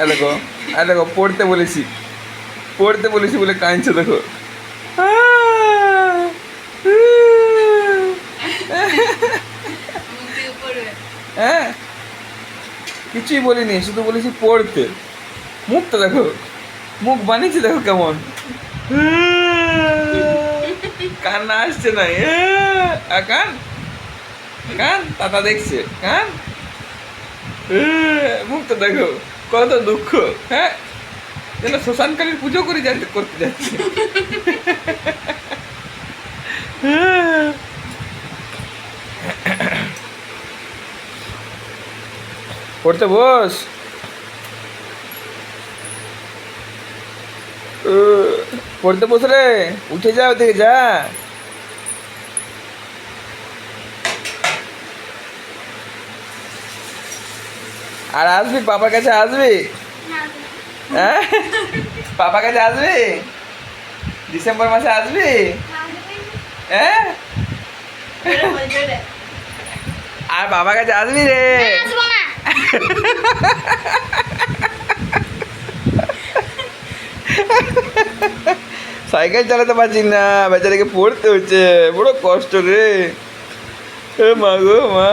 এ দেখো এ দেখো, পড়তে বলেছি। পড়তে বলেছি বলে কাঁদছে, দেখো। হ্যাঁ? কিছুই বলিনি, শুধু বলেছি পড়তে। মুখটা দেখো, মুখ বানিয়েছে দেখো কেমন। কান্না আসছে না কান। কান, তাতা দেখছে, কান। মুখটা দেখো। কত দুঃখ হ্যাঁ? যেন শ্মশানকালীর পুজো করে যাচ্ছে করতে যাচ্ছে। পড়তে বস। পড়তে বস রে, উঠে যা ওদিকে যা। আর আসবি? পাপার কাছে আসবি? হ্যাঁ? পাপার কাছে আসবি? ডিসেম্বর মাসে আসবি? হ্যাঁ। আর বাবার কাছে আসবি রে? সাইকেল চালাতে পারছি না, বেচারাকে পড়তে হচ্ছে। বড় কষ্ট রে। মা গো, মা।